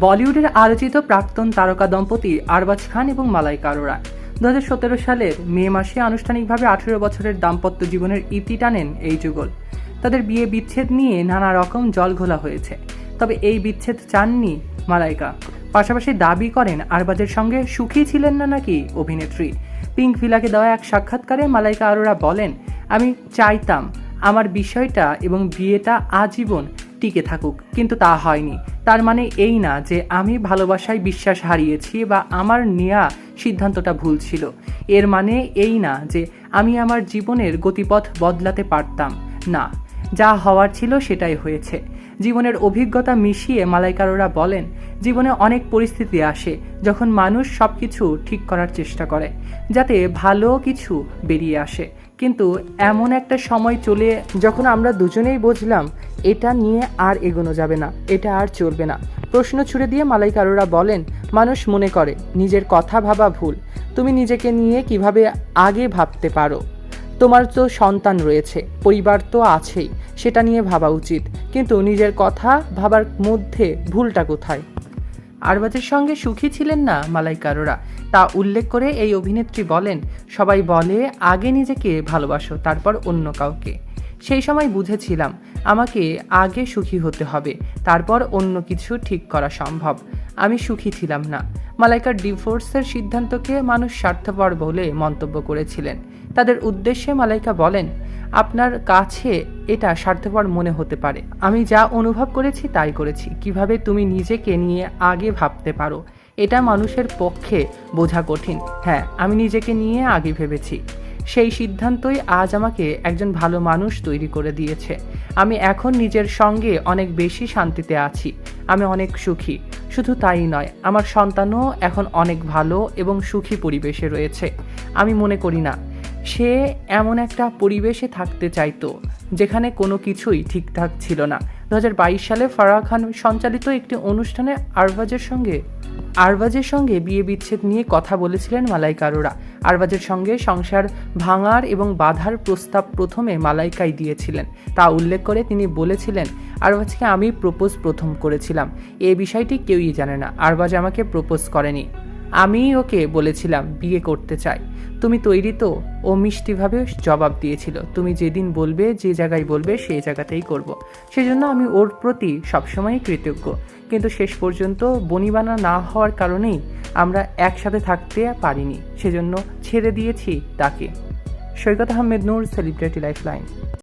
বলিউডের আলোচিত প্রাক্তন তারকা দম্পতি আরবাজ খান এবং মালাইকা আরোরা। দু হাজার সতেরো সালের মে মাসে আনুষ্ঠানিকভাবে আঠেরো বছরের দাম্পত্য জীবনের ইতি টানেন এই যুগল। তাদের বিয়ে বিচ্ছেদ নিয়ে নানা রকম জল ঘোলা হয়েছে। তবে এই বিচ্ছেদ চাননি মালাইকা। পাশাপাশি দাবি করেন আরবাজের সঙ্গে সুখী ছিলেন না নাকি অভিনেত্রী। পিঙ্ক ভিলাকে দেওয়া এক সাক্ষাৎকারে মালাইকা আরোরা বলেন, আমি চাইতাম আমার বিষয়টা এবং বিয়েটা আজীবন টিকে থাকুক, কিন্তু তা হয়নি। তার মানে এই না যে আমি ভালোবাসায় বিশ্বাস হারিয়েছি বা আমার নেয়া সিদ্ধান্তটা ভুল ছিল। এর মানে এই না যে আমি আমার জীবনের গতিপথ বদলাতে পারতাম। না, যা হওয়ার ছিল সেটাই হয়েছে। জীবনের অভিজ্ঞতা মিশিয়ে মালাইকারোরা বলেন, জীবনে অনেক পরিস্থিতি আসে যখন মানুষ সব কিছু ঠিক করার চেষ্টা করে, যাতে ভালো কিছু বেরিয়ে আসে। কিন্তু এমন একটা সময় চলে যখন আমরা দুজনেই বুঝলাম, এটা নিয়ে আর এগোনো যাবে না, এটা আর চলবে না। প্রশ্ন ছুড়ে দিয়ে মালাইকারোরা বলেন, মানুষ মনে করে, নিজের কথা ভাবা ভুল। তুমি নিজেকে নিয়ে কীভাবে আগে ভাবতে পারো? তোমার তো সন্তান রয়েছে, পরিবার তো আছেই। সেটা নিয়ে ভাবা উচিত। কিন্তু নিজের কথা ভাবার মধ্যে ভুলটা কোথায়? আরবাজের সঙ্গে সুখী ছিলেন না মালাইকারোরা। তা উল্লেখ করে এই অভিনেত্রী বলেন, সবাই বলে, আগে নিজেকে ভালোবাসো, তারপর অন্য কাউকে। সেই সময় বুঝেছিলাম, আমাকে আগে সুখী হতে হবে, তারপর অন্য কিছু ঠিক করা সম্ভব। আমি সুখী ছিলাম না। মালাইকার ডিভোর্সের সিদ্ধান্তকে মানুষ স্বার্থপর বলে মন্তব্য করেছিলেন। তাদের উদ্দেশ্যে মালাইকা বলেন, আপনার কাছে এটা স্বার্থপর মনে হতে পারে। আমি যা অনুভব করেছি তাই করেছি। কীভাবে তুমি নিজেকে নিয়ে আগে ভাবতে পারো, এটা মানুষের পক্ষে বোঝা কঠিন। হ্যাঁ আমি নিজেকে নিয়ে আগে ভেবেছি। সেই সিদ্ধান্তই আজ আমাকে একজন ভালো মানুষ তৈরি করে দিয়েছে। আমি এখন নিজের সঙ্গে অনেক বেশি শান্তিতে আছি। আমি অনেক সুখী। শুধু তাই নয়, আমার সন্তানও এখন অনেক ভালো এবং সুখী পরিবেশে রয়েছে। আমি মনে করি না সে এমন একটা পরিবেশে থাকতে চাইতো, যেখানে কোনো কিছুই ঠিকঠাক ছিল না। দু হাজার বাইশ সালে ফারাহ খান সঞ্চালিত একটি অনুষ্ঠানে আরবাজের সঙ্গে আরবাজের সঙ্গে বিয়ে বিচ্ছেদ নিয়ে কথা বলেছিলেন মালাইকা আরোরা আরবাজের সঙ্গে সংসার ভাঙার এবং বাধার প্রস্তাব প্রথমে মালাইকাই দিয়েছিলেন। তা উল্লেখ করে তিনি বলেছিলেন আরবাজকে আমি প্রপোজ প্রথম করেছিলাম। এ বিষয়টি কেউই জানে না। আরবাজ আমাকে প্রপোজ করেনি। আমি ওকে বলেছিলাম বিয়ে করতে চাই। তুমি তৈরি তো। ও মিষ্টিভাবে জবাব দিয়েছিল, তুমি যেদিন বলবে, যে জায়গায় বলবে সেই জায়গাতেই করব। সেজন্য আমি ওর প্রতি সবসময়ই কৃতজ্ঞ। কিন্তু শেষ পর্যন্ত বনিবানা না হওয়ার কারণেই আমরা একসাথে থাকতে পারিনি। সেজন্য ছেড়ে দিয়েছি তাকে। Saikat Ahmed Noor, celebrity life line